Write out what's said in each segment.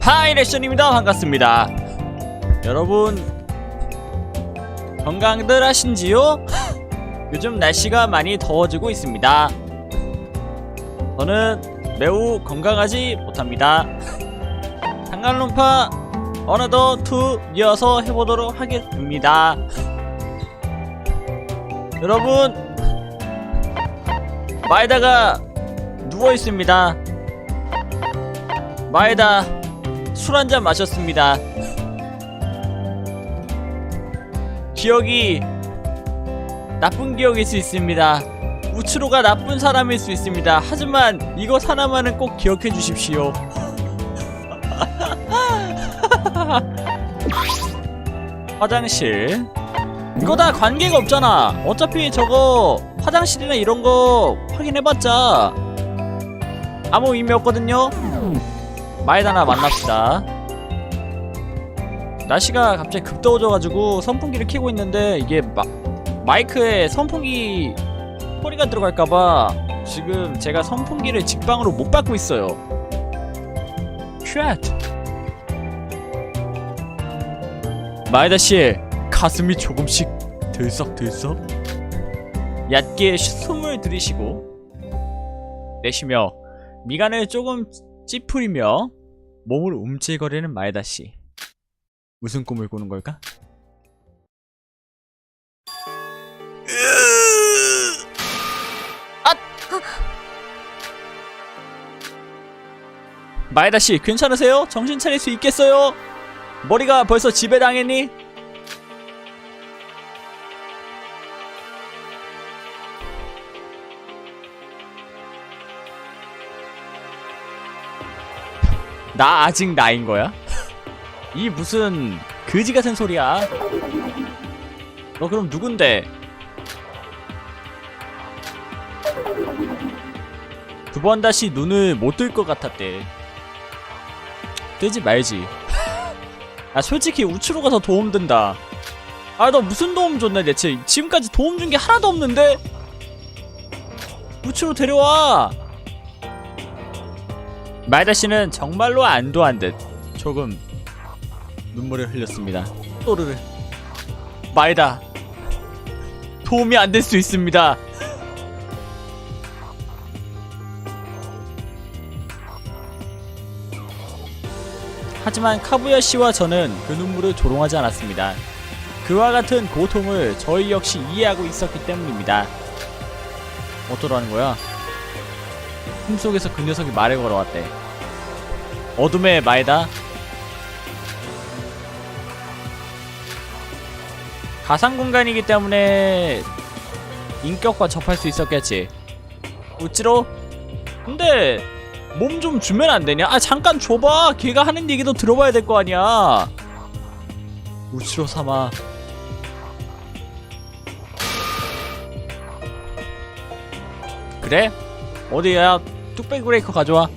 하이 레션입니다. 반갑습니다. 여러분 건강들 하신지요? 요즘 날씨가 많이 더워지고 있습니다. 저는 매우 건강하지 못합니다. 상간론파 어느덧 투 이어서 해보도록 하겠습니다. 여러분 마에다가 누워있습니다. 마에다 술 한 잔 마셨습니다. 기억이 나쁜 기억일 수 있습니다. 우츠로가 나쁜 사람일 수 있습니다. 하지만 이것 하나만은 꼭 기억해 주십시오. 화장실. 이거 다 관계가 없잖아. 어차피 저거 화장실이나 이런 거 확인해봤자 아무 의미 없거든요. 마에다나 만납시다. 날씨가 갑자기 급더워져가지고 선풍기를 켜고 있는데 이게 마, 마이크에 선풍기 소리가 들어갈까봐 지금 제가 선풍기를 직방으로 못 받고 있어요. 쉣. 마에다 씨 가슴이 조금씩 들썩들썩 얕게 숨을 들이쉬고 내쉬며 미간을 조금 찌푸리며 몸을 움찔거리는 마에다 씨. 무슨 꿈을 꾸는 걸까? 아! 마에다 씨, 괜찮으세요? 정신 차릴 수 있겠어요? 머리가 벌써 지배 당했니? 나 아직 나인 거야? 이 무슨 그지 같은 소리야? 너 그럼 누군데? 두 번 다시 눈을 못 뜰 것 같았대. 뜨지 말지. 아 솔직히 우측으로 가서 도움 든다. 아 너 무슨 도움 줬나 대체? 지금까지 도움 준 게 하나도 없는데? 우측으로 데려와. 마이다 씨는 정말로 안도한 듯 조금 눈물을 흘렸습니다. 또르르. 마이다. 도움이 안 될 수 있습니다. 하지만 카부야 씨와 저는 그 눈물을 조롱하지 않았습니다. 그와 같은 고통을 저희 역시 이해하고 있었기 때문입니다. 어쩌라는 거야? 꿈속에서 그 녀석이 말을 걸어왔대. 어둠의 마에다 가상 공간이기 때문에 인격과 접할 수 있었겠지. 우찌로? 근데 몸 좀 주면 안 되냐? 아 잠깐 줘봐. 걔가 하는 얘기도 들어봐야 될 거 아니야. 우치로 삼아. 그래? 어디야? 뚝배기 브레이커 가져와.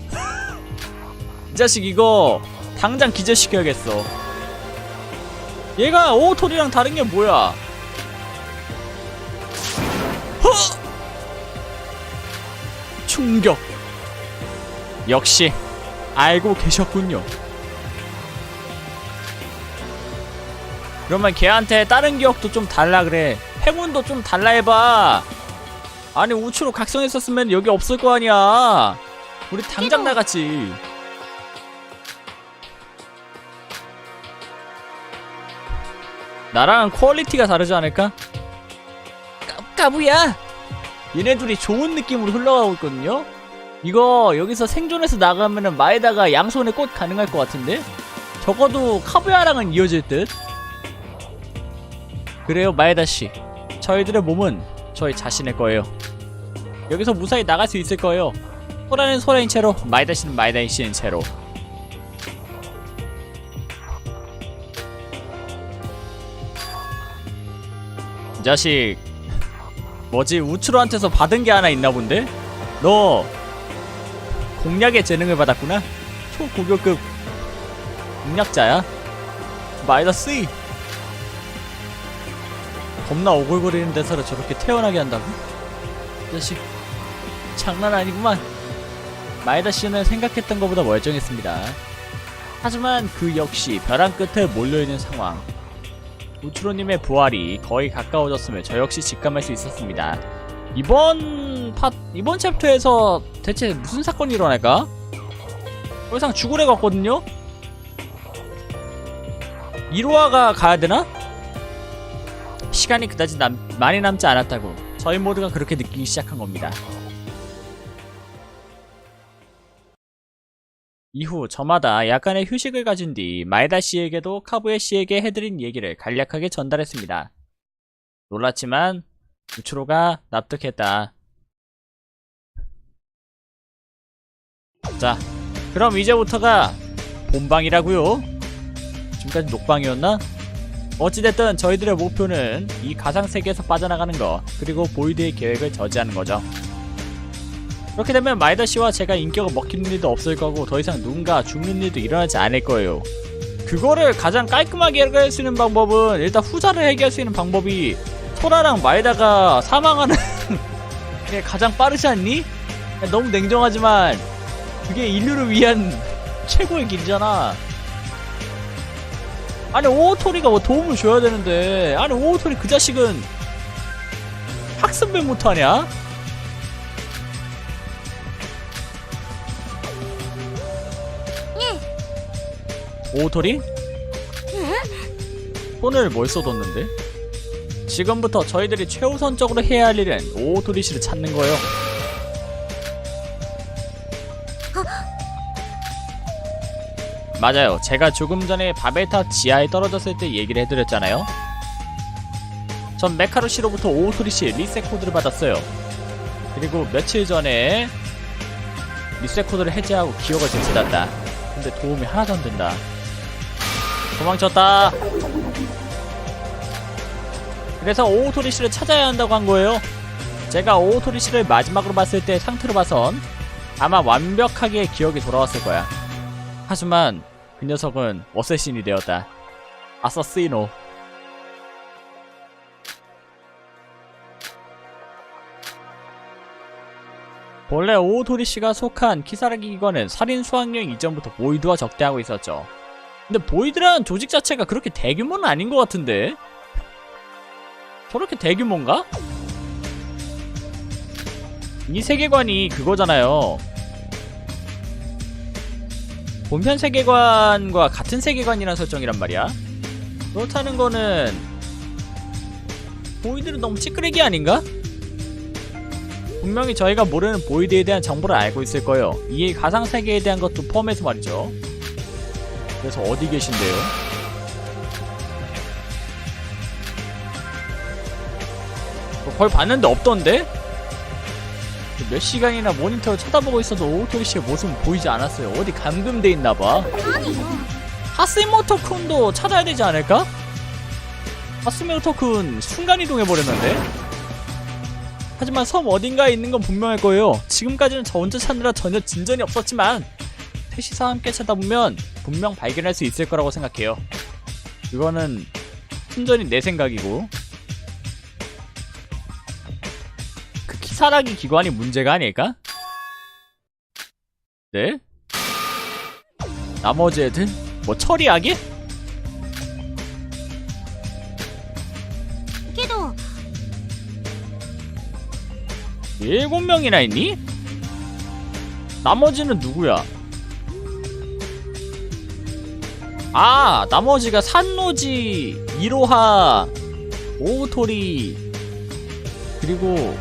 이 자식 이거 당장 기절시켜야겠어. 얘가 오토리랑 다른 게 뭐야? 허! 충격. 역시 알고 계셨군요. 그러면 걔한테 다른 기억도 좀 달라 그래. 행운도 좀 달라 해봐. 아니 우추로 각성했었으면 여기 없을 거 아니야. 우리 당장 나갔지. 나랑 퀄리티가 다르지 않을까? 까, 까 부야! 얘네 둘이 좋은 느낌으로 흘러가고 있거든요? 이거 여기서 생존해서 나가면은 마에다가 양손에 꽃 가능할 것 같은데? 적어도 카부야랑은 이어질 듯? 그래요 마에다씨 저희들의 몸은 저희 자신의 거예요 여기서 무사히 나갈 수 있을 거예요 소라는 소라인 채로 마에다씨는 마에다인 씨인 채로 자식 뭐지 우츠로한테서 받은 게 하나 있나 본데? 너 공략의 재능을 받았구나? 초고교급 공략자야? 마이너스 2 겁나 오글거리는 데서를 저렇게 태어나게 한다고? 이 자식 장난 아니구만 마에다 씨는 생각했던 것보다 멀쩡했습니다 하지만 그 역시 벼랑 끝에 몰려있는 상황. 우추로님의 부활이 거의 가까워졌음을 저 역시 직감할 수 있었습니다. 이번 파 이번 챕터에서 대체 무슨 사건이 일어날까? 더 이상 죽을 애가 없거든요? 이로아가 가야 되나? 시간이 그다지 남, 많이 남지 않았다고 저희 모두가 그렇게 느끼기 시작한 겁니다. 이후 저마다 약간의 휴식을 가진 뒤 마에다 씨에게도 카부에 씨에게 해드린 얘기를 간략하게 전달했습니다. 놀랐지만 우츠로가 납득했다. 자, 그럼 이제부터가 본방이라고요. 지금까지 녹방이었나? 어찌됐든 저희들의 목표는 이 가상세계에서 빠져나가는 거 그리고 보이드의 계획을 저지하는 거죠. 그렇게 되면 마이다 씨와 제가 인격을 먹히는 일도 없을 거고 더 이상 누군가 죽는 일도 일어나지 않을 거예요. 그거를 가장 깔끔하게 해결할 수 있는 방법은 일단 후자를 해결할 수 있는 방법이 토라랑 마이다가 사망하는 게 가장 빠르지 않니? 너무 냉정하지만 그게 인류를 위한 최고의 길이잖아. 아니 오토리가 뭐 도움을 줘야 되는데 아니 오토리 그 자식은 학습을 못하냐? 오토리? 손을 뭘 써뒀는데? 지금부터 저희들이 최우선적으로 해야 할 일은 오토리 씨를 찾는 거예요. 맞아요. 제가 조금 전에 바베타 지하에 떨어졌을 때 얘기를 해드렸잖아요. 전 메카로 씨로부터 오토리 씨 리셋 코드를 받았어요. 그리고 며칠 전에 리셋 코드를 해제하고 기억을 되찾았다. 근데 도움이 하나도 안 된다. 도망쳤다. 그래서 오토리 씨를 찾아야 한다고 한 거예요. 제가 오토리 씨를 마지막으로 봤을 때 상태로 봐선 아마 완벽하게 기억이 돌아왔을 거야. 하지만 그 녀석은 어쌔신이 되었다. 아사시노. 원래 오토리 씨가 속한 키사라기 기관은 살인 수학여행 이전부터 보이드와 적대하고 있었죠. 근데 보이드라는 조직 자체가 그렇게 대규모는 아닌 것 같은데? 저렇게 대규모인가? 이 세계관이 그거잖아요. 본편 세계관과 같은 세계관이라는 설정이란 말이야. 그렇다는 거는 보이드는 너무 찌끄레기 아닌가? 분명히 저희가 모르는 보이드에 대한 정보를 알고 있을 거예요. 이 가상 세계에 대한 것도 포함해서 말이죠. 그래서 어디 계신데요? 뭐 거의 봤는데 없던데? 몇 시간이나 모니터를 쳐다보고 있어도 오토리 씨의 모습은 보이지 않았어요. 어디 감금돼 있나봐. 하스모토 쿤도 찾아야 되지 않을까? 하스모토 쿤 순간 이동해버렸는데? 하지만 섬 어딘가에 있는 건 분명할 거예요. 지금까지는 저 혼자 찾느라 전혀 진전이 없었지만 셋이서 함께 찾아보면 분명 발견할 수 있을 거라고 생각해요. 이거는 순전히 내 생각이고 그 키사라기 기관이 문제가 아닐까? 네? 나머지 애들? 뭐 처리하기? けど 일곱 명이나 있니? 나머지는 누구야? 아, 나머지가 산노지, 이로하, 오토리, 그리고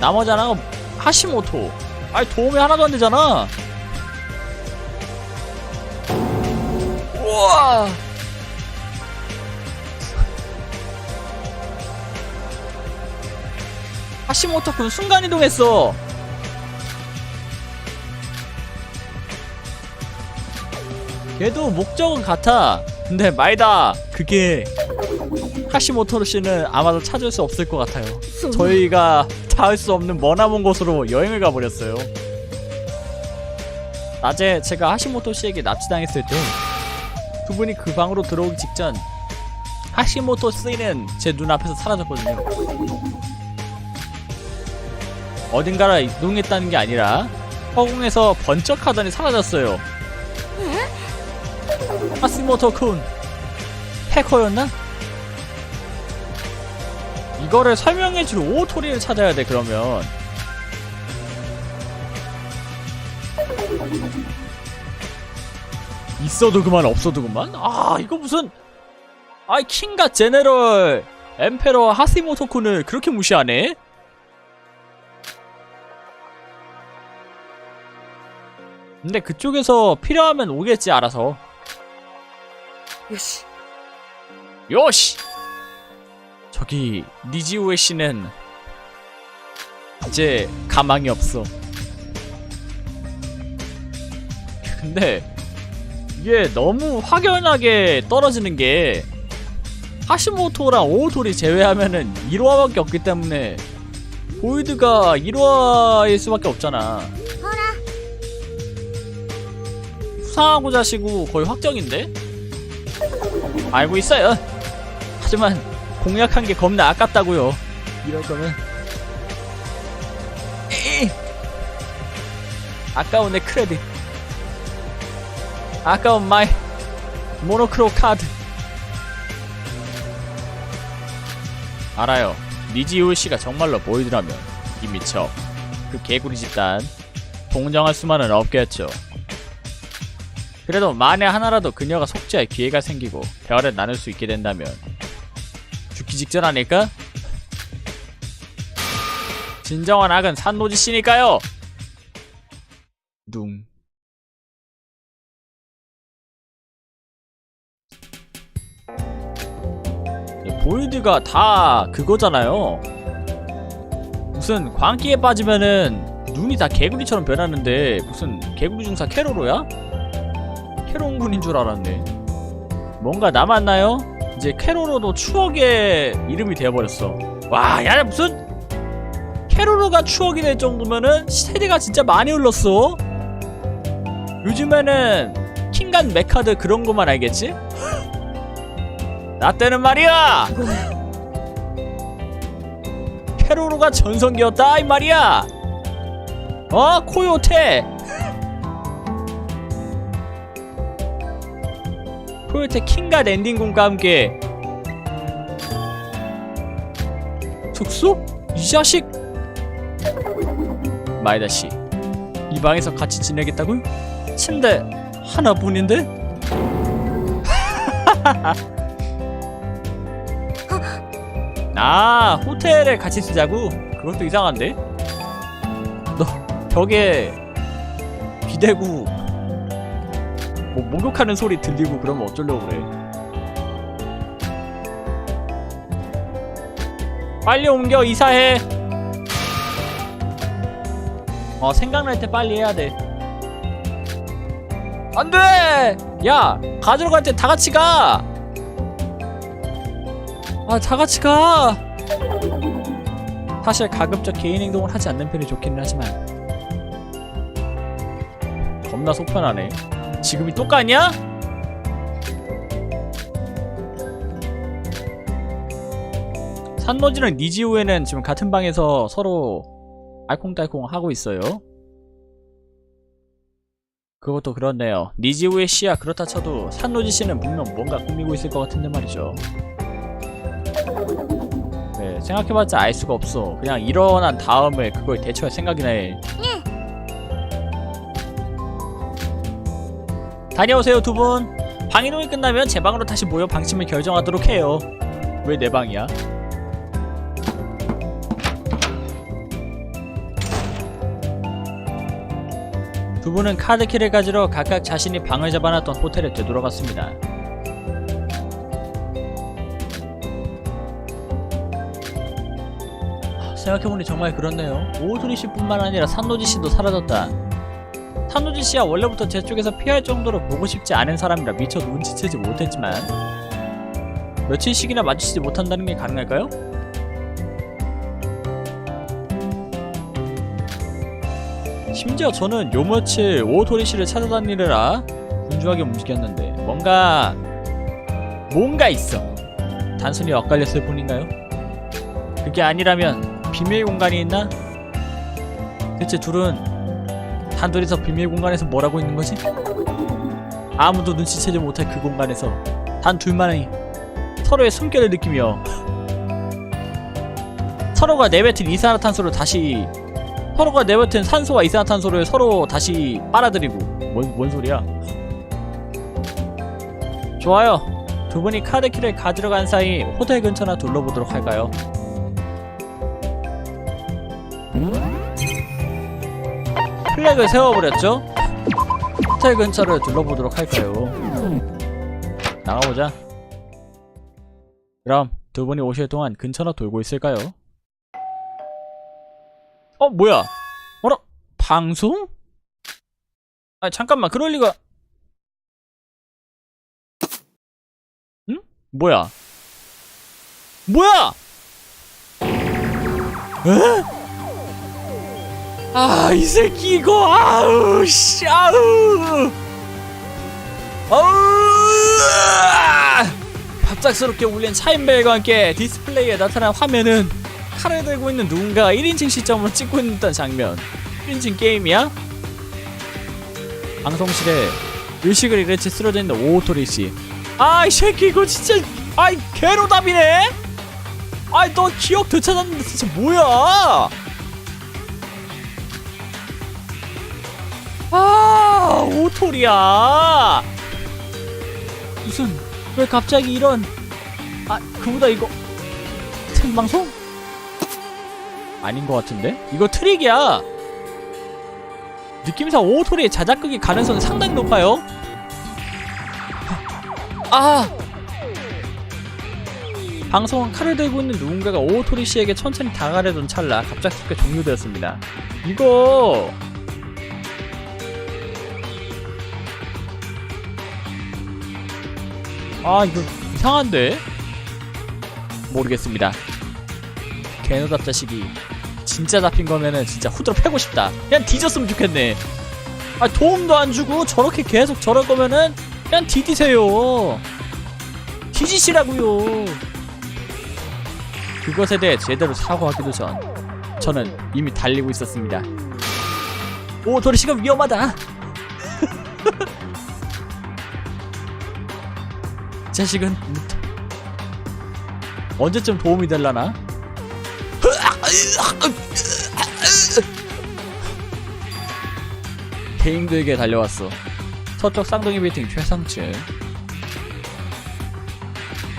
나머지 하나가 하시모토. 아니, 도움이 하나도 안 되잖아. 우와! 하시모토 군 순간이동했어. 걔도 목적은 같아. 근데 마이다 그게 하시모토 씨는 아마도 찾을 수 없을 것 같아요. その 저희가 닿을 수 없는 머나먼 곳으로 여행을 가버렸어요. 낮에 제가 하시모토 씨에게 납치당했을 때 두 분이 그 방으로 들어오기 직전 하시모토 씨는 제 눈앞에서 사라졌거든요. 어딘가로 이동했다는 게 아니라 허공에서 번쩍하더니 사라졌어요. 하스모토 쿤 해커였나? 이거를 설명해줄 오토리를 찾아야 돼 그러면 있어도 그만 없어도 그만? 아 이거 무슨 아이 킹과 제네럴 엠페러 하스모토쿤을 그렇게 무시하네? 근데 그쪽에서 필요하면 오겠지 알아서 요시. 요시. 저기 니지우의 씨는 이제 가망이 없어. 근데 이게 너무 확연하게 떨어지는 게 하시모토랑 오토리 제외하면은 1화밖에 없기 때문에 보이드가 1화일 수밖에 없잖아. 후상하고 자시고 거의 확정인데? 알고 있어요. 하지만 공략한 게 겁나 아깝다고요. 이럴 거면 에이. 아까운 내 크레딧. 아까운 마이 모노크로 카드. 알아요. 니지우 씨가 정말로 보이드라면 이미 저그 개구리 집단 동정할 수만은 없겠죠. 그래도 만에 하나라도 그녀가 속죄할 기회가 생기고 대화를 나눌 수 있게 된다면 죽기 직전 아닐까? 진정한 악은 산노지 씨니까요. 둥. 보이드가 다 그거잖아요. 무슨 광기에 빠지면은 눈이 다 개구리처럼 변하는데 무슨 개구리 중사 캐로로야? 캐론 군인 줄 알았네. 뭔가 남았나요? 이제 캐로로도 추억의 이름이 되어버렸어. 와, 야, 무슨 캐로로가 추억이 될 정도면은 세대가 진짜 많이 흘렀어. 요즘에는 킹간 메카드 그런 것만 알겠지? 나 때는 말이야. 캐로로가 전성기였다 이 말이야. 어, 코요테. 코요테 킹과 랜딩군과 함께 특수? 이 자식 마이다 씨, 이 방에서 같이 지내겠다고요? 침대 하나뿐인데? 아 호텔에 같이 쓰자고? 그것도 이상한데? 너 벽에 기대고 뭐 목욕하는 소리 들리고 그러면 어쩌려고 그래? 빨리 옮겨 이사해. 어 생각날 때 빨리 해야 돼. 안돼! 야 가지러 갈 때 다 같이 가! 아, 다 같이 가! 사실 가급적 개인 행동을 하지 않는 편이 좋기는 하지만 겁나 속편하네. 지금이 똑같냐? 산노지랑 니지우에는 지금 같은 방에서 서로 알콩달콩 하고 있어요. 그것도 그렇네요. 니지우의 씨야 그렇다 쳐도 산노지 씨는 분명 뭔가 꾸미고 있을 것 같은데 말이죠. 네, 생각해봤자 알 수가 없어. 그냥 일어난 다음에 그걸 대처할 생각이나 해. 다녀오세요 두 분. 방이동이 끝나면 제 방으로 다시 모여 방침을 결정하도록 해요. 왜 내 방이야? 두 분은 카드키를 가지러 각각 자신이 방을 잡아놨던 호텔에 되돌아갔습니다. 생각해보니 정말 그렇네요. 오토리 씨뿐만 아니라 산노지 씨도 사라졌다. 산노지 씨야 원래부터 제 쪽에서 피할 정도로 보고 싶지 않은 사람이라 미처 눈치채지 못했지만 며칠씩이나 마주치지 못한다는 게 가능할까요? 심지어 저는 요 며칠 오토리 씨를 찾아다니느라 분주하게 움직였는데 뭔가 뭔가 있어. 단순히 엇갈렸을 뿐인가요? 그게 아니라면 비밀 공간이 있나? 대체 둘은 단둘이서 비밀 공간에서 뭘 하고 있는 거지? 아무도 눈치채지 못할 그 공간에서 단 둘만이 서로의 숨결을 느끼며 서로가 내뱉은 이산화탄소를 다시 서로가 내뱉은 산소와 이산화탄소를 서로 다시 빨아들이고 뭔, 뭔 소리야 좋아요 두 분이 카드키를 가지러 간 사이 호텔 근처나 둘러보도록 할까요? 플렉을 세워버렸죠? 호텔 근처를 둘러보도록 할까요? 나가보자. 그럼 두 분이 오실 동안 근처나 돌고 있을까요? 어 뭐야? 어라? 방송? 아 잠깐만 그럴 리가. 응? 뭐야? 뭐야? 에? 아, 이 새끼 이거 아우 씨 아우. 갑작스럽게 울린 차인벨과 함께 디스플레이에 나타난 화면은 칼을 들고 있는 누군가가 1인칭 시점으로 찍고 듯한 장면. 1인칭 게임이야? 방송실에 의식을 잃은 채 쓰러져 있는 오토리씨. 아이 새끼 이거 진짜 아이 개로답이네. 아이 너 기억 되찾았는데 진짜 뭐야 아 오토리야 무슨 왜 갑자기 이런 아 그보다 이거 생방송? 아닌 것 같은데? 이거 트릭이야. 느낌상 오토리의 자작극이 가능성이 상당히 높아요. 아! 방송은 칼을 들고 있는 누군가가 오토리 씨에게 천천히 다가려던 찰나 갑작스럽게 종료되었습니다. 이거 아 이거 이상한데? 모르겠습니다. 개노답 자식이 진짜 잡힌 거면은 진짜 후드로 패고 싶다. 그냥 뒤졌으면 좋겠네. 아 도움도 안 주고 저렇게 계속 저럴 거면은 그냥 뒤지세요. 뒤지시라고요. 그것에 대해 제대로 사과하기도 전 저는 이미 달리고 있었습니다. 오 도리 씨가 위험하다 자식은 언제쯤 도움이 될라나? 개인들에게 달려왔어. 서쪽 쌍둥이 빌딩 최상층.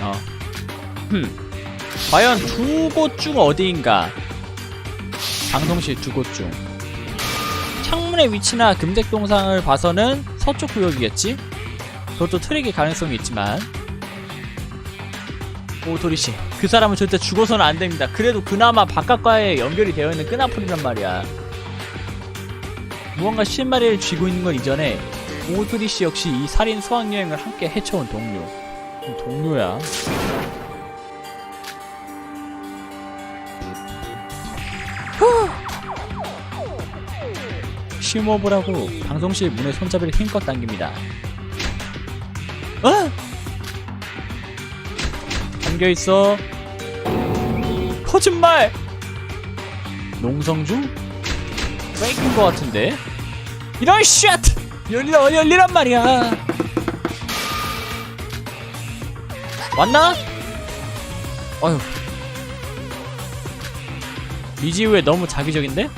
어. 흠. 과연 두 곳 중 어디인가? 방송실 두곳 중. 창문의 위치나 금색 동상을 봐서는 서쪽 구역이겠지? 그것도 트릭의 가능성이 있지만 오토리 씨, 그 사람은 절대 죽어서는 안 됩니다. 그래도 그나마 바깥과의 연결이 되어 있는 끈아풀이란 말이야. 무언가 실마리를 쥐고 있는 건 이전에 오토리 씨 역시 이 살인 수학 여행을 함께 헤쳐온 동료. 음, 동료야. 심호흡을 하고 방송실 문의 손잡이를 힘껏 당깁니다. 어? 잠겨 있어. 거짓말. 농성 중? 페이크인 것 같은데. 이런 쉣! 열리라 열리란 말이야. 왔나? 어휴. 이지우에 너무 자기적인데?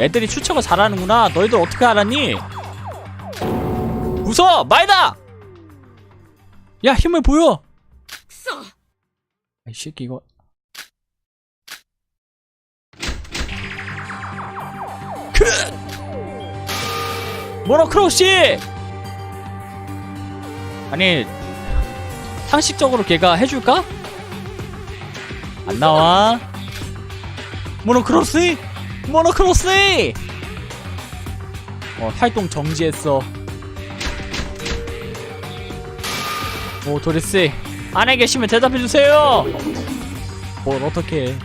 애들이 추측을 잘하는구나. 너희들 어떻게 알았니? 웃어! 말다! 야, 힘을 보여! 써. 이 새끼, 이거. 그! 모노크로시! 아니, 상식적으로 걔가 해줄까? 안 나와. 모노크로스! 모노크로스! 어, 활동 정지했어. 오 도리씨. 안에 계시면 대답해주세요. 뭘 어떻게 해?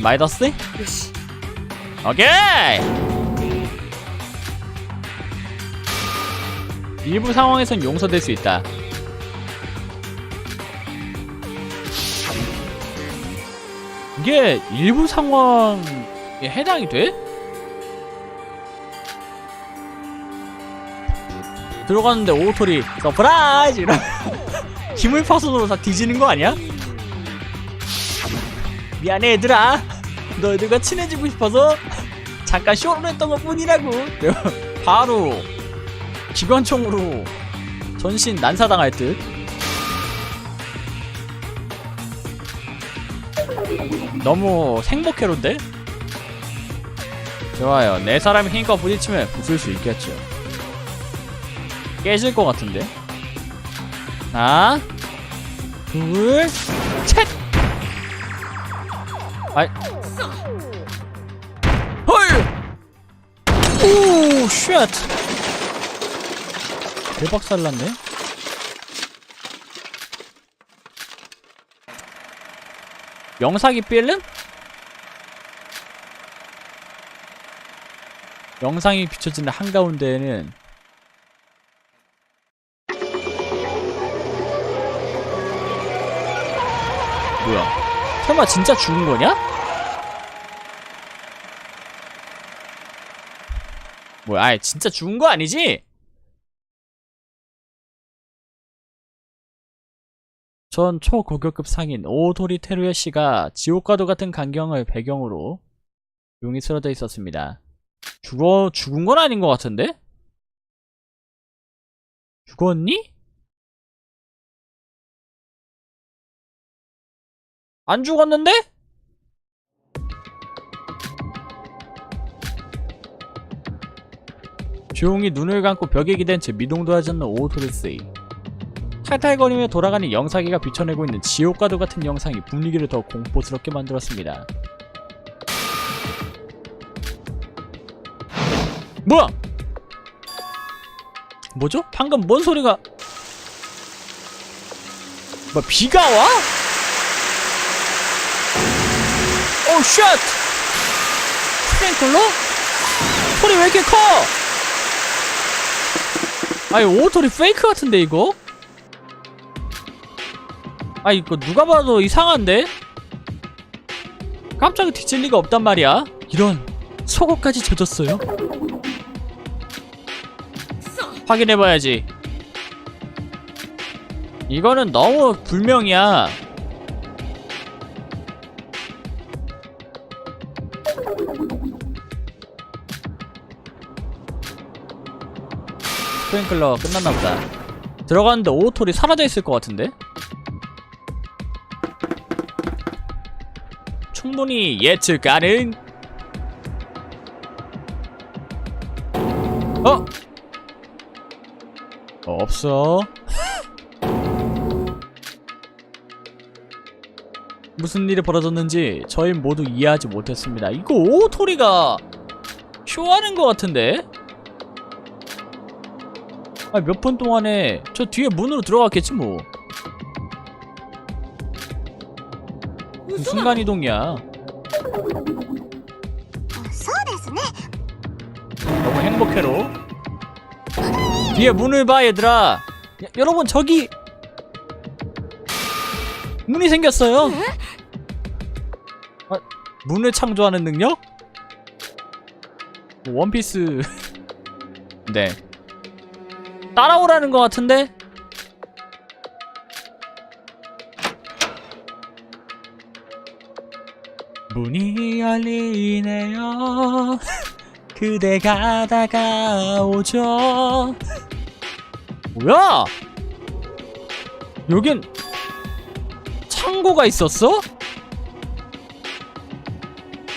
마이더스? 오케이! 일부 상황에선 용서될 수 있다. 이게 일부 상황에 해당이 돼? 들어갔는데 오토리 서프라이즈! 이러 기물 파손으로 다 뒤지는 거 아니야? 미안해 얘들아. 너희들과 친해지고 싶어서 잠깐 쇼를 했던 것 뿐이라고. 바로 기관총으로 전신 난사당할 듯. 너무 생복해로인데? 좋아요. 네 사람이 힘껏 부딪히면 부술 수 있겠죠 깨질 것 같은데 하나 둘셋 아이 헐! 오, 쉣! 대박 살랐네? 영상이 필름? 영상이 비춰지는 한가운데에는 뭐야? 설마 진짜 죽은 거냐? 뭐야, 아이, 진짜 죽은 거 아니지? 전 초고교급 상인 오도리 테루야 씨가 지옥과도 같은 광경을 배경으로 용이 쓰러져 있었습니다. 죽어, 죽은 건 아닌 것 같은데? 죽었니? 안 죽었는데? 조용히 눈을 감고 벽에 기댄 채 미동도 하지 않는 오토리스이 탈탈거리며 돌아가는 영상이가 비춰내고 있는 지옥과도 같은 영상이 분위기를 더 공포스럽게 만들었습니다. 뭐야? 뭐죠? 방금 뭔 소리가? 뭐 비가 와? 오 쉣! 스프링클러? 소리 왜 이렇게 커? 아니 오토리 페이크 같은데 이거? 아 이거 누가 봐도 이상한데? 깜짝이 뒤질 리가 없단 말이야 이런 속옷까지 젖었어요? 확인해봐야지 이거는 너무 불명이야 스프링클러가 끝났나보다 들어갔는데 오토리 사라져 있을 것 같은데? 충분히 예측 가능. 어? 어, 없어. 무슨 일이 벌어졌는지 저희 모두 이해하지 못했습니다. 이거 오토리가 쇼하는 것 같은데? 아, 몇 분 동안에 저 뒤에 문으로 들어갔겠지 뭐. 순간이동이야? 너무 행복해로. 뒤에 문을 봐 얘들아. 야, 여러분 저기 문이 생겼어요. 아, 문을 창조하는 능력? 뭐, 원피스. 네. 따라오라는 것 같은데? 문이 열리네요. 그대가 다가오죠. 뭐야? 여긴 창고가 있었어?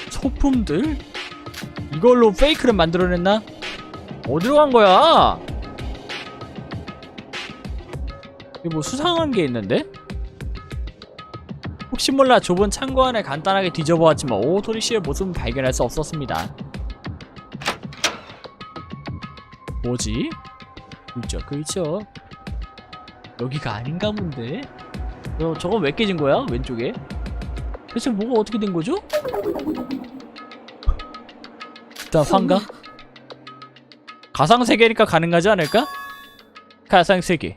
소품들? 이걸로 페이크를 만들어냈나? 어디로 간 거야? 뭐 수상한 게 있는데? 혹시 몰라 좁은 창고 안에 간단하게 뒤져보았지만 오토리 씨의 모습은 발견할 수 없었습니다. 뭐지? 그죠 그죠 여기가 아닌가 본데? 어, 저건 왜 깨진 거야? 왼쪽에? 대체 뭐가 어떻게 된 거죠? 일단 환각? 가상세계니까 가능하지 않을까? 가상세계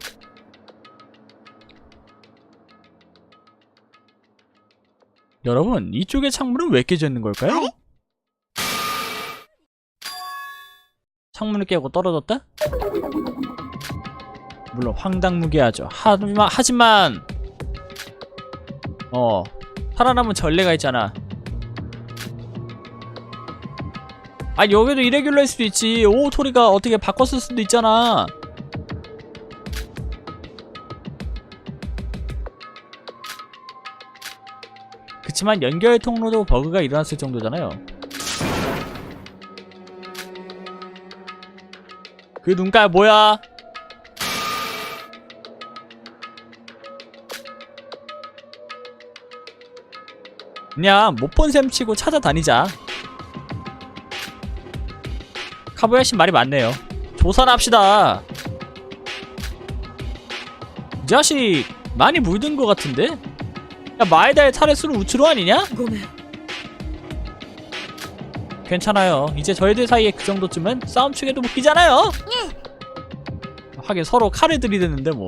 여러분 이쪽의 창문은 왜 깨져 있는 걸까요? 창문을 깨고 떨어졌다? 물론 황당무계하죠. 하지만 하지만 어 살아남은 전례가 있잖아. 아 여기도 이레귤러일 수도 있지. 오 토리가 어떻게 바꿨을 수도 있잖아. 그치만 연결 통로도 버그가 일어났을 정도잖아요. 그 눈깔 뭐야? 그냥 못 본 셈 치고 찾아다니자. 카보야씨 말이 맞네요. 조사를 합시다. 이 자식 많이 물든 것 같은데? 야 마에다의 차례수를 우츠로 아니냐? 괜찮아요. 이제 저희들 사이에 그 정도쯤은 싸움 축에도 묶이잖아요. 하긴 서로 칼을 들이댔는데 뭐.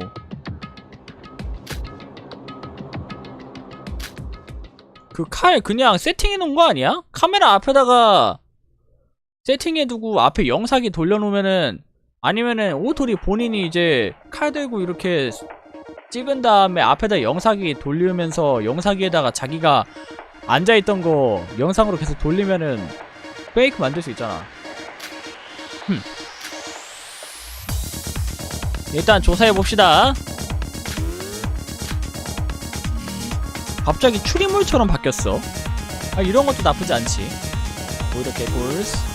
그 칼 그냥 세팅해 놓은 거 아니야? 카메라 앞에다가 세팅해두고 앞에 영상이 돌려놓으면은 아니면은 오토리 본인이 이제 칼 들고 이렇게 찍은 다음에 앞에다 영상기 돌리면서 영상기에다가 자기가 앉아있던 거 영상으로 계속 돌리면은 페이크 만들 수 있잖아. 흠. 일단 조사해 봅시다. 갑자기 추리물처럼 바뀌었어. 아, 이런 것도 나쁘지 않지. 오히려 개꿀스.